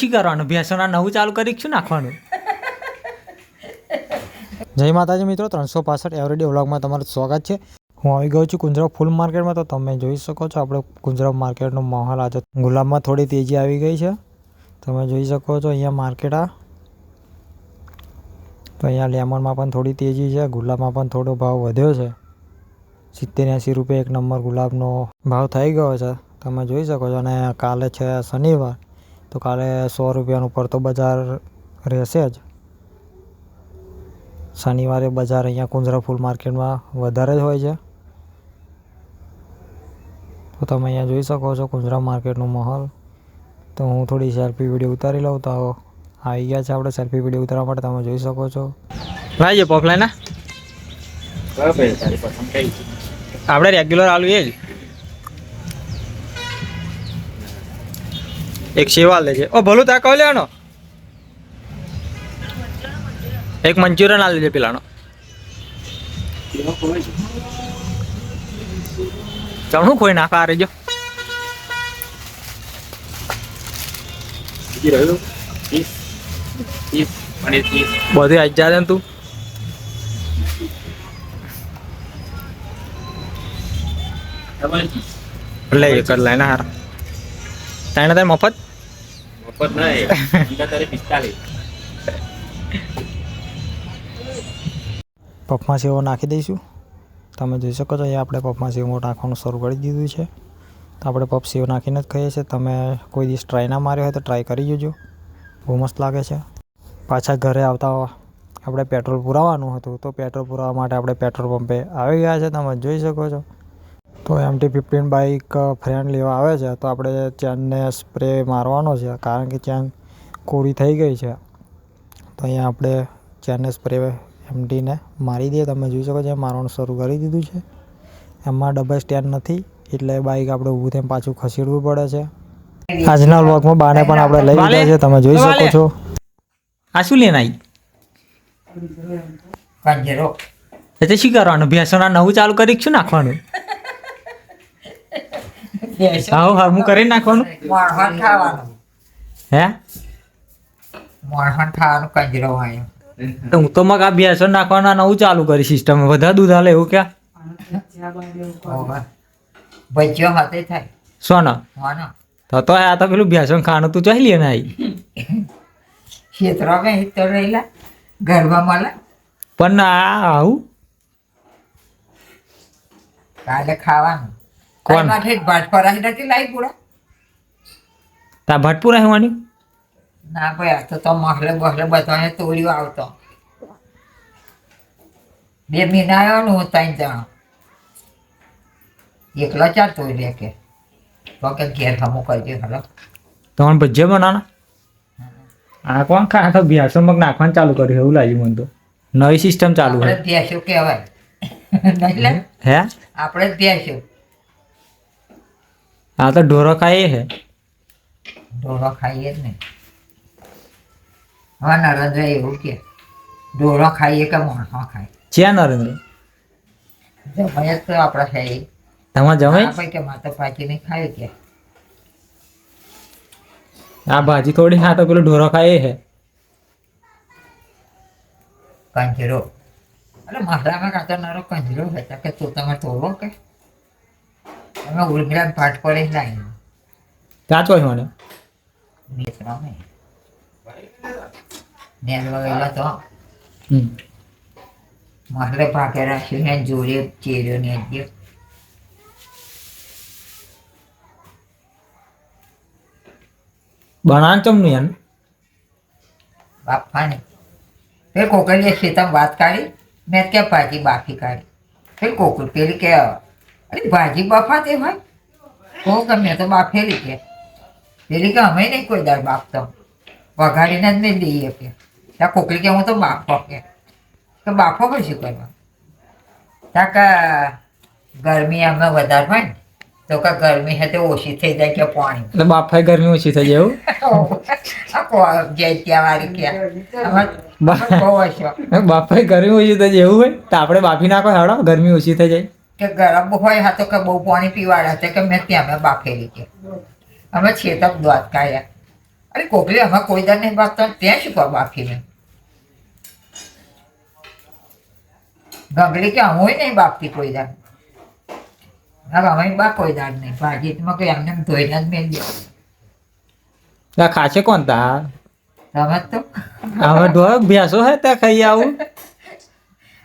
શી કરવાનું? ભેંસોના નવું ચાલુ કરી શું નાખવાનું? જય માતાજી મિત્રો, ત્રણસો પાસઠ એવરીડે વ્લોગમાં તમારું સ્વાગત છે. હું આવી ગયો છું કુંજરાવ ફૂલ માર્કેટમાં, તો તમે જોઈ શકો છો આપણે કુંજરાવ માર્કેટનો માહોલ આજે ગુલાબમાં થોડી તેજી આવી ગઈ છે. તમે જોઈ શકો છો અહીંયા માર્કેટ આ. તો અહીંયા લેમનમાં પણ થોડી તેજી છે, ગુલાબમાં પણ થોડો ભાવ વધ્યો છે. સિત્તેર એંસી રૂપિયા એક નંબર ગુલાબનો ભાવ થઈ ગયો છે. તમે જોઈ શકો છો અને કાલે છે શનિવાર. તો કાલે સો રૂપિયાનું ઉપર તો બજાર રહેશે જ. શનિવારે બજાર અહીંયા કુંજરા ફૂલ માર્કેટમાં વધારે જ હોય છે. તો તમે અહીંયા જોઈ શકો છો કુંજરા માર્કેટનો માહોલ. તો હું થોડી સેલ્ફી વીડિયો ઉતારી લઉં તો આવી ગયા છે આપણે સેલ્ફી વીડિયો ઉતારવા માટે તમે જોઈ શકો છો. ભાઈ પોપલાઈ ના આપણે રેગ્યુલર આલુ એ જ. એક સેવા લેજે ઓ, ભલું તા કહો લેવાનો એક મંચુરિયન આ લેજે પેલાનો. ચણું ખોઈ નાખા, આ રેજો બધી આજ ને તું. લઈ કર લાઈન હારા. તાણે તારે મફત મફત નહીં તારે પિસ્તાલીસ પફમાં સેવો નાખી દઈશું તમે જોઈ શકો છો અહીંયા આપણે પફમાં સેવો નાખવાનું શરૂ કરી દીધું છે તો આપણે પફ સેવ નાખીને જ ખાઈએ છીએ તમે કોઈ દિવસ ટ્રાય ના માર્યો હોય તો ટ્રાય કરી જોજો બહુ મસ્ત લાગે છે પાછા ઘરે આવતા આપણે પેટ્રોલ પુરાવાનું હતું તો પેટ્રોલ પુરાવા માટે આપણે પેટ્રોલ પંપે આવી ગયા છે તમે જોઈ શકો છો તો એમટી ફિફ્ટીન બાઇક ફ્રેન્ડ લેવા આવે છે તો આપણે ચેનને સ્પ્રે મારવાનો છે કારણ કે ચેન કોરી થઈ ગઈ છે. તો અહીંયા આપણે ચેનને સ્પ્રે એમટીને મારી દઈએ. તમે જોઈ શકો છો મારવાનું શરૂ કરી દીધું છે. એમાં ડબલ સ્ટેન્ડ નથી એટલે બાઇક આપણે ઊભું થઈને પાછું ખસેડવું પડે છે. આજના વ્લોગમાં બાને પણ આપણે લઈ લીધા છે તમે જોઈ શકો છો. આ શું લેના આવી શું કરવાનું? ભેંસોના નવું ચાલુ કરી છું નાખવાનું? હા હરમું કરી નાખવાનું? મોણહણ ખાવાનું. હે? મોણહણ ખાવાનું કંજરો તો હું તો મગ આ ભેંસો નાખવાના નવું ચાલુ કરી સિસ્ટમ બધા દૂધ હાલે એવું ક્યાં? ભજીયો હાથે થાય. સોના? હોનો. તો તો આ તો પેલું ભેંસો ખાવાનું તું ચાલી લે ને આવી ક્ષેત્રમાં હિતો રહેલા ગરબા મળે પણ આ આવું? કાલે ખાવાનું. કોણ? માટે જ ભાત નથી લાવી પૂરા? તા ભટપુરા હેવાની ના ભાઈ આ તો તો મહલે બહલે બધાને તોડ્યો આવતો. બે મહિના આવ્યો ને હું ત્રણ જાણ. એકલો ચાર તોડી લે કે. તો કે ઘેર હમું કરજો હલો. તમારે ભજીયા બનાના આ કોણ ખા તો ભેંસો મગ નાખવાનું ચાલુ કર્યું એવું લાગ્યું મને તો. નવી સિસ્ટમ ચાલુ હોય જ ભેંસ્યું કહેવાય. હે? આપણે જ ભેંસ્યું આ તો ઢોરો ખાઈએ હે ઢોરો ખાઈએ જ ને. હા નરેન્દ્ર એવું કે ઢોરો ખાઈએ કે માણસો ખાય? ચ્યા નરેન્દ્ર? જમાય જ તો આપણે છે એ. તમારે જમે આ કે માતા પાકી નહીં ખાય કે. આ ભાજી થોડી હા તો પેલો ઢોરો ખાઈએ હે કંજરો. અરે મહારામાં કાતો નારો કંજરો હતા કે તું તમે તોડો કે? અમે ઉલગડા પાઠ પડે લાવી ત્યાં ચોય મને નેર વગેલા તો મહલે ભાગે રાખ્યું ને જોડે ચેર્યો ને જે બનાવ ચમનું યાર બાપા ને ફેર કોકરીએ ખેતમ વાત કાઢી મેં કે પાછી બાફી કાઢી? ફેર પેલી કે અરે ભાજી બફાતી હોય તો ગમે તો બાફેલી કે. પેલી કે અમે નહીં કોઈ દાળ બાફતો. વઘાડીને જ નહીં દઈએ કે ત્યાં કોકલી કે હું તો બાફો કે. તો બાફો પછી કોઈમાં? ત્યાં કે ગરમી અમે વધારે હોય ને તો કે ગરમી હે તે ઓછી થઈ જાય કે પાણી. એટલે બાફાઈ ગરમી ઓછી થઈ જાય એવું? જય ત્યાં વાળી ક્યાં? આમાં બા- બહુ હશો બાફાઈ ગરમી ઓછી થઈ જાય એવું હોય? તો આપણે બાફી નાખો હાડો ગરમી ઓછી થઈ જાય. કે ગરમ હોય હા તો કે બહુ પાણી પીવાડા હતા કે મેં ત્યાં અમે બાફેલી કે અમે દોત દ્વારકા અરે કોકલી અમે કોઈ દર નહીં બાફતો ત્યાં શું બાફી બાફીને ગગડી કે હું નહીં બાફતી કોઈ દર ના અમે બા કોઈ દાડ નહીં. ભાજીમાં કોઈ એમને એમ ધોઈને જ મેળ દે ખાશે કોણ તા તમે તો. અમે ઢોર ભેંસો હે ત્યાં ખાઈ આવું.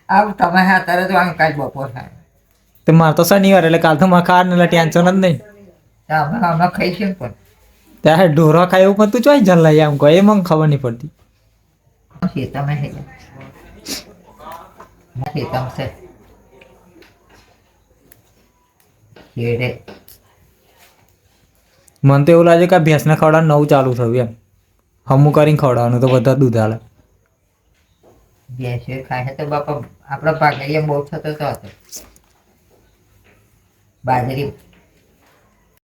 આવ તમે હા તારે તો આમ કાંઈ બપોર થાય. તે મારે તો શનિવાર એટલે કાલ તો મારે ખાવાનું એટલે ટેન્શન જ નહીં. ત્યારે ઢોરા પણ ખાય એવું પણ તું ચોઈ જલ લઈ આમ કહો એ મને ખબર નહીં પડતી. છે. મને તો એવું લાગે કે ભેંસ ભેંસને ખવડાવવાનું નવું ચાલુ થયું એમ. હમું કરીને ખવડાવવાનું તો બધા દૂધ હાલે ભેંસ ખાય તો બાપા આપણા પાઘડીયા બહુ થતો હતો. બાજરી